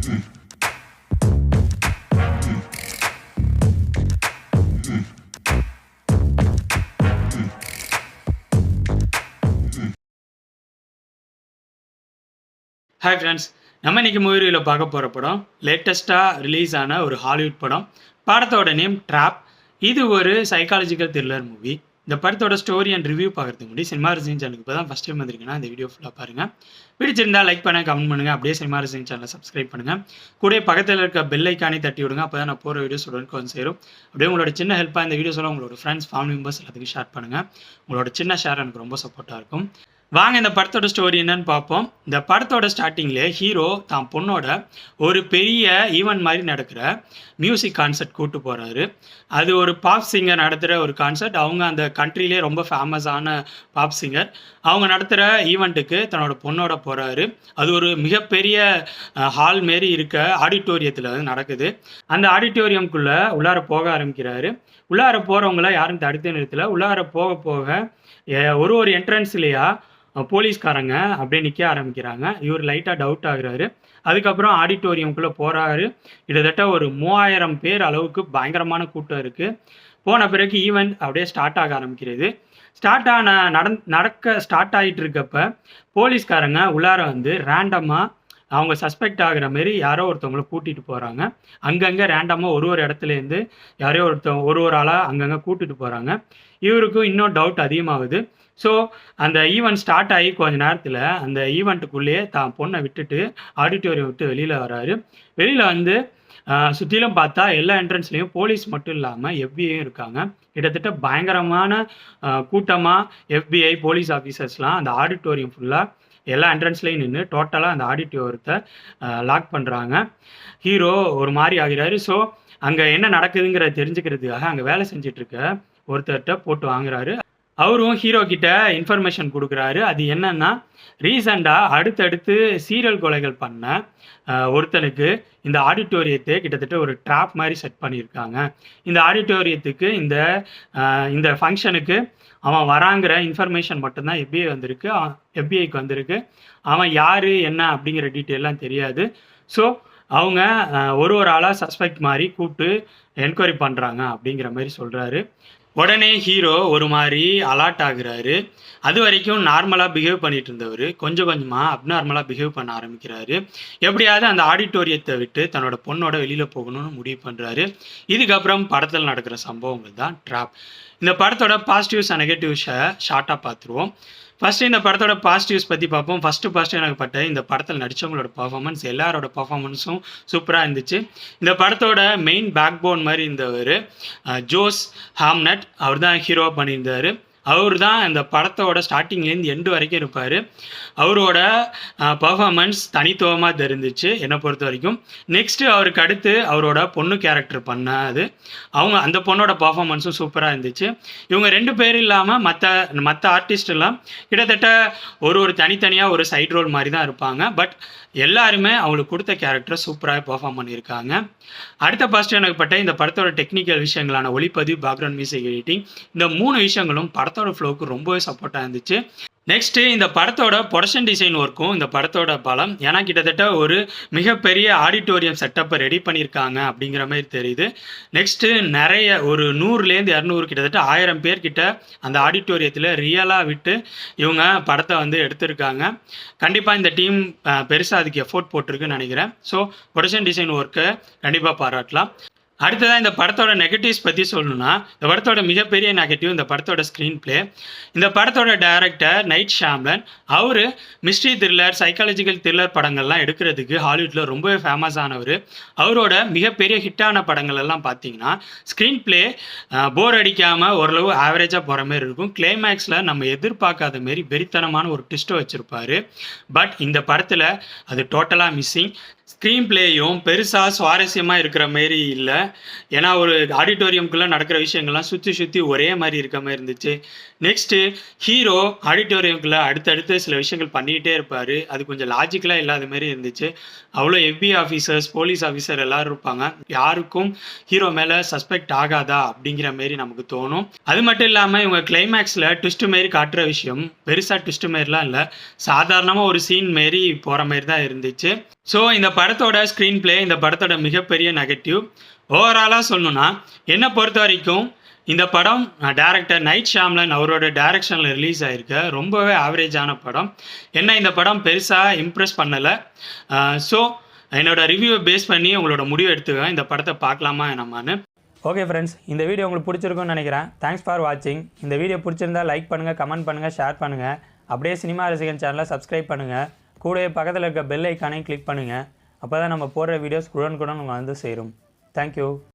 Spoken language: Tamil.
ஹாய் ஃப்ரெண்ட்ஸ் நம்ம இன்றைக்கி மூவியில் பார்க்க போகிற படம் லேட்டஸ்ட்டாக ரிலீஸ் ஆன ஒரு ஹாலிவுட் படம். படத்தோட நேம் ட்ராப் இது ஒரு சைக்காலஜிக்கல் த்ரில்லர் மூவி இந்த படத்தோட ஸ்டோரி அண்ட் ரிவ்யூ பார்க்குறதுக்கு முன்னாடி சினிமா ரசிங் சேனலுக்கு இப்போ தான் ஃபஸ்ட் டைம் வந்திருக்கீங்கன்னா இந்த வீடியோ ஃபுல்லாக பாருங்கள் பிடிச்சிருந்தா லைக் பண்ண கமெண்ட் பண்ணுங்கள் அப்படியே சினிமா ரசிங் சேனலை சப்ஸ்கிரைப் பண்ணுங்கள் கூட பக்கத்தில் இருக்க பெல் ஐக்கானே தட்டி விடுங்க அப்போ தான் நான் போகிற வீடியோஸ் உடனுக்கு வந்து சேரும். அப்படியே உங்களோட சின்ன ஹெல்ப்பாக இந்த வீடியோஸோட உங்களோட ஃப்ரெண்ட்ஸ் ஃபேமிலி மெம்பர்ஸ் எல்லாத்துக்கும் ஷேர் பண்ணுங்கள் உங்களோட சின்ன ஷேர் எனக்கு ரொம்ப சப்போர்ட்டாக இருக்கும். வாங்க இந்த படத்தோட ஸ்டோரி என்னன்னு பார்ப்போம். இந்த படத்தோட ஸ்டார்டிங்கில் ஹீரோ தான் பொண்ணோட ஒரு பெரிய ஈவெண்ட் மாதிரி நடக்கிற மியூசிக் கான்சர்ட் கூட்டு போகிறாரு அது ஒரு பாப் சிங்கர் நடத்துகிற ஒரு கான்சர்ட் அவங்க அந்த கண்ட்ரிலே ரொம்ப ஃபேமஸான பாப் சிங்கர் அவங்க நடத்துகிற ஈவெண்ட்டுக்கு தன்னோட பொண்ணோட போகிறாரு அது ஒரு மிகப்பெரிய ஹால் மாரி இருக்க ஆடிட்டோரியத்தில் வந்து நடக்குது. அந்த ஆடிட்டோரியம்குள்ளே உள்ளார போக ஆரம்பிக்கிறாரு. உள்ளார போகிறவங்கள யாரும் தடுத்து நிறுத்தல. உள்ளார போக போக ஒரு ஒரு என்ட்ரன்ஸ்லையா போலீஸ்காரங்க அப்படியே நிற்க ஆரம்பிக்கிறாங்க. இவர் லைட்டாக டவுட் ஆகுறாரு. அதுக்கப்புறம் ஆடிட்டோரியம்குள்ளே போகிறாரு கிட்டத்தட்ட ஒரு மூவாயிரம் பேர் அளவுக்கு பயங்கரமான கூட்டம் இருக்குது போன பிறகு ஈவெண்ட் அப்படியே ஸ்டார்ட் ஆக ஆரம்பிக்கிறது. ஸ்டார்ட் ஆன நடந் நடக்க ஸ்டார்ட் ஆகிட்டு இருக்கப்ப போலீஸ்காரங்க உள்ளார வந்து ரேண்டமாக அவங்க சஸ்பெக்ட் ஆகுற மாதிரி யாரோ ஒருத்தவங்கள கூட்டிகிட்டு போகிறாங்க அங்கங்கே ரேண்டமாக ஒரு ஒரு இடத்துலேருந்து யாரையோ ஒருத்தவங்க ஒரு ஒரு ஆளாக அங்கங்கே கூட்டிகிட்டு போகிறாங்க இவருக்கும் இன்னும் டவுட் அதிகமாகுது. ஸோ அந்த ஈவெண்ட் ஸ்டார்ட் ஆகி கொஞ்ச நேரத்தில் அந்த ஈவெண்ட்டுக்குள்ளேயே தான் பொண்ணை விட்டுட்டு ஆடிட்டோரியம் விட்டு வெளியில் வராரு வெளியில் வந்து சுற்றிலும் பார்த்தா எல்லா என்ட்ரன்ஸ்லேயும் போலீஸ் மட்டும் இல்லாமல் எஃபிஐயும் இருக்காங்க. கிட்டத்தட்ட பயங்கரமான கூட்டமாக எஃபிஐ போலீஸ் ஆஃபீஸர்ஸ்லாம் அந்த ஆடிட்டோரியம் ஃபுல்லாக எல்லா என்ட்ரன்ஸ்லையும் நின்று டோட்டலாக அந்த ஆடிட்டோரியத்தை லாக் பண்ணுறாங்க ஹீரோ ஒரு மாதிரி ஆகிறாரு. ஸோ அங்கே என்ன நடக்குதுங்கிறத தெரிஞ்சுக்கிறதுக்காக அங்கே வேலை செஞ்சிட்ருக்க ஒருத்தர்கிட்ட போட்டு வாங்குறாரு. அவரும் ஹீரோ கிட்ட இன்ஃபர்மேஷன் கொடுக்குறாரு. அது என்னன்னா ரீசண்டாக அடுத்தடுத்து சீரியல் கொலைகள் பண்ண ஒருத்தனுக்கு இந்த ஆடிட்டோரியத்தை கிட்டத்தட்ட ஒரு ட்ராப் மாதிரி செட் பண்ணியிருக்காங்க. இந்த ஆடிட்டோரியத்துக்கு இந்த இந்த ஃபங்க்ஷனுக்கு அவன் வராங்கிற இன்ஃபர்மேஷன் மட்டும்தான் எஃபிஐ வந்திருக்கு. எஃபிஐக்கு வந்திருக்கு. அவன் யார் என்ன அப்படிங்கிற டீட்டெயிலாம் தெரியாது. ஸோ அவங்க ஒரு ஒரு ஆளாக சஸ்பெக்ட் மாதிரி கூப்பிட்டு என்கொயரி பண்ணுறாங்க அப்படிங்கிற மாதிரி சொல்கிறாரு உடனே ஹீரோ ஒரு மாதிரி அலாட் ஆகுறாரு. அது வரைக்கும் நார்மலாக பிஹேவ் பண்ணிட்டு இருந்தவர். கொஞ்சம் கொஞ்சமாக அப்நார்மலாக பிஹேவ் பண்ண ஆரம்பிக்கிறாரு. எப்படியாவது அந்த ஆடிட்டோரியத்தை விட்டு தன்னோட பொண்ணோட வெளியில் போகணும்னு முடிவு பண்ணுறாரு இதுக்கப்புறம் படத்தில் நடக்கிற சம்பவங்கள் தான் ட்ராப் இந்த படத்தோட பாசிட்டிவ்ஸ் அண்ட் நெகட்டிவ்ஸை ஷார்ட்டாக பார்த்துருவோம். ஃபஸ்ட்டு இந்த படத்தோட பாசிட்டிவ்ஸ் பற்றி பார்ப்போம். ஃபஸ்ட்டு ஃபஸ்ட்டு எனக்கு பட்ட இந்த படத்தில் நடித்தவங்களோட பர்ஃபார்மன்ஸ் எல்லாரோட பர்ஃபார்மன்ஸும் சூப்பராக இருந்துச்சு. இந்த படத்தோட மெயின் பேக் போன் மாதிரி இருந்தவர் ஜோஸ் ஹாம்னட். அவர் தான் ஹீரோவாக பண்ணியிருந்தார். அவர் தான் இந்த படத்தோட ஸ்டார்டிங்லேருந்து எண்டு வரைக்கும் இருப்பார். அவரோட பர்ஃபாமன்ஸ் தனித்துவமாக தெரிஞ்சிச்சு என்னை பொறுத்த வரைக்கும். நெக்ஸ்ட்டு அவருக்கு அடுத்து அவரோட பொண்ணு கேரக்டர் பண்ணாது அவங்க அந்த பொண்ணோட பர்ஃபாமன்ஸும் சூப்பராக இருந்துச்சு. இவங்க ரெண்டு பேர் இல்லாமல் மற்ற மற்ற ஆர்டிஸ்ட் எல்லாம் கிட்டத்தட்ட ஒரு ஒரு தனித்தனியாக ஒரு சைட் ரோல் மாதிரி தான் இருப்பாங்க. பட் எல்லாருமே அவங்களுக்கு கொடுத்த கேரக்டரை சூப்பராக பெர்ஃபார்ம் பண்ணியிருக்காங்க. அடுத்த ஃபர்ஸ்ட் எனக்கு பட்ட இந்த படத்தோட டெக்னிக்கல் விஷயங்களான ஒளிப்பதிவு பேக்ரவுண்ட் மியூசிக் எடிட்டிங் இந்த மூணு விஷயங்களும் படத்தோட ஃப்ளோவுக்கு ரொம்பவே சப்போர்ட்டாக இருந்துச்சு. நெக்ஸ்ட்டு இந்த படத்தோட ப்ரொடக்ஷன் டிசைன் ஒர்க்கும் இந்த படத்தோட பலம் ஏன்னா கிட்டத்தட்ட ஒரு மிகப்பெரிய ஆடிட்டோரியம் செட்டப்பை ரெடி பண்ணியிருக்காங்க அப்படிங்கிற மாதிரி தெரியுது. நெக்ஸ்ட்டு நிறைய ஒரு நூறுலேருந்து இரநூறு கிட்டத்தட்ட ஆயிரம் பேர்கிட்ட அந்த ஆடிட்டோரியத்தில் ரியலாக விட்டு இவங்க படத்தை வந்து எடுத்திருக்காங்க. கண்டிப்பாக இந்த டீம் பெருசாக அதுக்கு எஃபோர்ட் போட்டிருக்குன்னு நினைக்கிறேன். ஸோ ப்ரொடக்ஷன் டிசைன் ஒர்க்கை கண்டிப்பாக பாராட்டலாம். அடுத்ததாக இந்த படத்தோட நெகட்டிவ்ஸ் பற்றி சொல்லணும்னா இந்த படத்தோட மிகப்பெரிய நெகட்டிவ் இந்த படத்தோட ஸ்க்ரீன் பிளே இந்த படத்தோட டைரக்டர் நைட் ஷாம்லன் அவர் மிஸ்ட்ரி த்ரில்லர் சைக்காலஜிக்கல் த்ரில்லர் படங்கள்லாம் எடுக்கிறதுக்கு ஹாலிவுட்டில் ரொம்பவே ஃபேமஸ் ஆனவர். அவரோட மிகப்பெரிய ஹிட்டான படங்கள் எல்லாம் பார்த்தீங்கன்னா ஸ்க்ரீன் ப்ளே போர் அடிக்காமல் ஓரளவு ஆவரேஜாக போகிற மாதிரி இருக்கும். கிளைமேக்ஸில் நம்ம எதிர்பார்க்காத மாரி வெறித்தனமான ஒரு ட்விஸ்ட்டை வச்சுருப்பார். பட் இந்த படத்தில் அது டோட்டலாக மிஸ்ஸிங் ஸ்க்ரீன் பிளேயும் பெருசாக சுவாரஸ்யமாக இருக்கிற மாரி இல்லை. ஏன்னா ஒரு ஆடிட்டோரியம்குள்ளே நடக்கிற விஷயங்கள்லாம் சுற்றி சுற்றி ஒரே மாதிரி இருக்க மாதிரி இருந்துச்சு. நெக்ஸ்ட்டு ஹீரோ ஆடிட்டோரியம்குள்ளே அடுத்தடுத்து சில விஷயங்கள் பண்ணிக்கிட்டே இருப்பார். அது கொஞ்சம் லாஜிக்கலாக இல்லாத மாதிரி இருந்துச்சு. அவ்வளோ எஃபி ஆஃபீஸர்ஸ் போலீஸ் ஆஃபீஸர் எல்லாரும் இருப்பாங்க. யாருக்கும் ஹீரோ மேலே சஸ்பெக்ட் ஆகாதா அப்படிங்கிற மாரி நமக்கு தோணும். அது மட்டும் இல்லாமல் இவங்க கிளைமேக்ஸில் ட்விஸ்ட் மாரி காட்டுற விஷயம் பெருசாக ட்விஸ்ட் மாரிலாம் இல்லை. சாதாரணமாக ஒரு சீன் மாரி போகிற மாதிரி தான் இருந்துச்சு. ஸோ இந்த படத்தோட ஸ்க்ரீன் ப்ளே இந்த படத்தோட மிகப்பெரிய நெகட்டிவ் ஓவராலாக சொல்லணும்னா என்னை பொறுத்த வரைக்கும் இந்த படம் டேரக்டர் நைட் ஷாம்லன் அவரோட டைரக்ஷனில் ரிலீஸ் ஆகிருக்கு ரொம்பவே ஆவரேஜான படம். என்ன இந்த படம் பெருசாக இம்ப்ரெஸ் பண்ணலை. ஸோ என்னோட ரிவ்யூவை பேஸ் பண்ணி உங்களோட முடிவு எடுத்துக்கேன் இந்த படத்தை பார்க்கலாமா என்னமான்னு. ஓகே ஃப்ரெண்ட்ஸ் இந்த வீடியோ உங்களுக்கு பிடிச்சிருக்கும்னு நினைக்கிறேன். தேங்க்ஸ் ஃபார் வாட்சிங் இந்த வீடியோ பிடிச்சிருந்தா லைக் பண்ணுங்கள் கமெண்ட் பண்ணுங்கள் ஷேர் பண்ணுங்கள் அப்படியே சினிமா ரசிகன் சேனலை சப்ஸ்கிரைப் பண்ணுங்கள் கூடவே பக்கத்தில் இருக்க பெல் ஐக்கானையும் கிளிக் பண்ணுங்கள் அப்போ தான் நம்ம போடுற வீடியோஸ் குடன் குடன் வந்து சேரும். தேங்க்யூ